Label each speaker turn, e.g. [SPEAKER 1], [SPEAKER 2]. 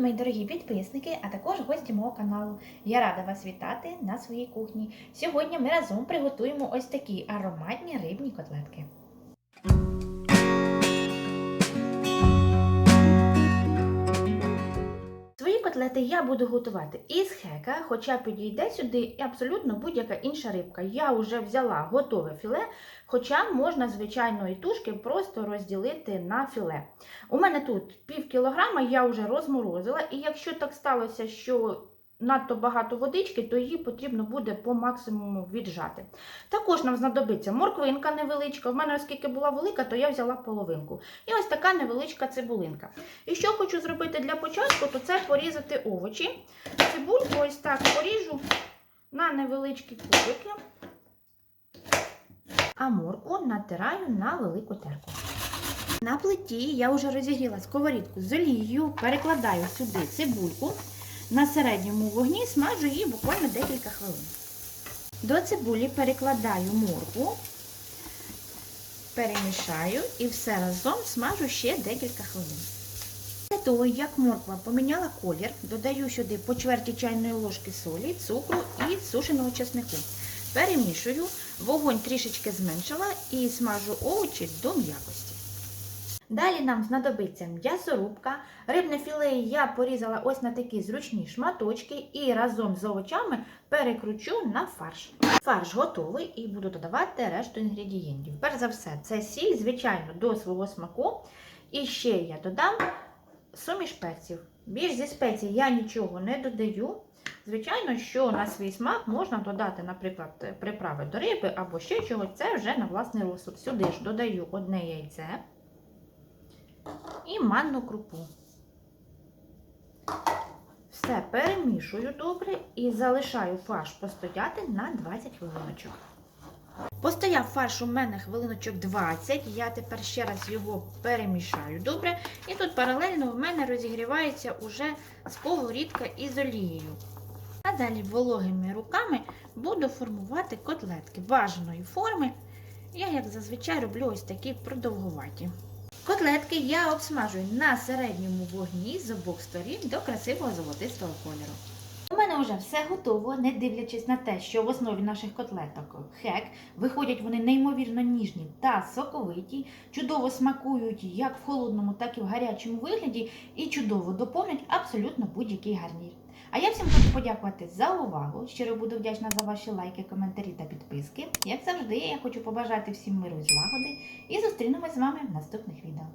[SPEAKER 1] мої дорогі підписники, а також гості мого каналу. Я рада вас вітати на своїй кухні. Сьогодні ми разом приготуємо ось такі ароматні рибні котлетки. Котлети я буду готувати із хека, хоча підійде сюди і абсолютно будь-яка інша рибка. Я вже взяла готове філе, хоча можна звичайної тушки просто розділити на філе. У мене тут пів кілограма, я вже розморозила, і якщо так сталося, що надто багато водички, то її потрібно буде по максимуму віджати. Також нам знадобиться морквинка невеличка. У мене, оскільки була велика, то я взяла половинку. І ось така невеличка цибулинка. І що хочу зробити для початку, то це порізати овочі. Цибульку ось так поріжу на невеличкі кубики, а моркву натираю на велику терку. На плиті я вже розігріла сковорідку з олією, перекладаю сюди цибульку. На середньому вогні смажу її буквально декілька хвилин. До цибулі перекладаю моркву, перемішаю і все разом смажу ще декілька хвилин. Після того, як морква поміняла колір, додаю сюди по чверті чайної ложки солі, цукру і сушеного чеснику. Перемішую, вогонь трішечки зменшила і смажу овочі до м'якості. Далі нам знадобиться м'ясорубка. Рибне філе я порізала ось на такі зручні шматочки і разом з овочами перекручу на фарш. Фарш готовий і буду додавати решту інгредієнтів. Перш за все, це сіль, звичайно, до свого смаку. І ще я додам суміш перців. Більш зі спецій я нічого не додаю. Звичайно, що на свій смак можна додати, наприклад, приправи до риби або ще чогось, це вже на власний розсуд. Сюди ж додаю одне яйце і манну крупу. Все перемішую добре і залишаю фарш постояти на 20 хвилиночок. Постояв фарш у мене хвилиночок 20, я тепер ще раз його перемішаю добре. І тут паралельно в мене розігрівається уже сковорідка із олією. А далі вологими руками буду формувати котлетки бажаної форми. Я, як зазвичай, роблю ось такі продовгуваті. Котлетки я обсмажую на середньому вогні з обох сторін до красивого золотистого кольору. У мене вже все готово, не дивлячись на те, що в основі наших котлеток хек, виходять вони неймовірно ніжні та соковиті, чудово смакують як в холодному, так і в гарячому вигляді, і чудово доповнять абсолютно будь-який гарнір. А я всім хочу подякувати за увагу. Щиро буду вдячна за ваші лайки, коментарі та підписки. Як завжди, я хочу побажати всім миру і злагоди і зустрінемось з вами в наступних відео.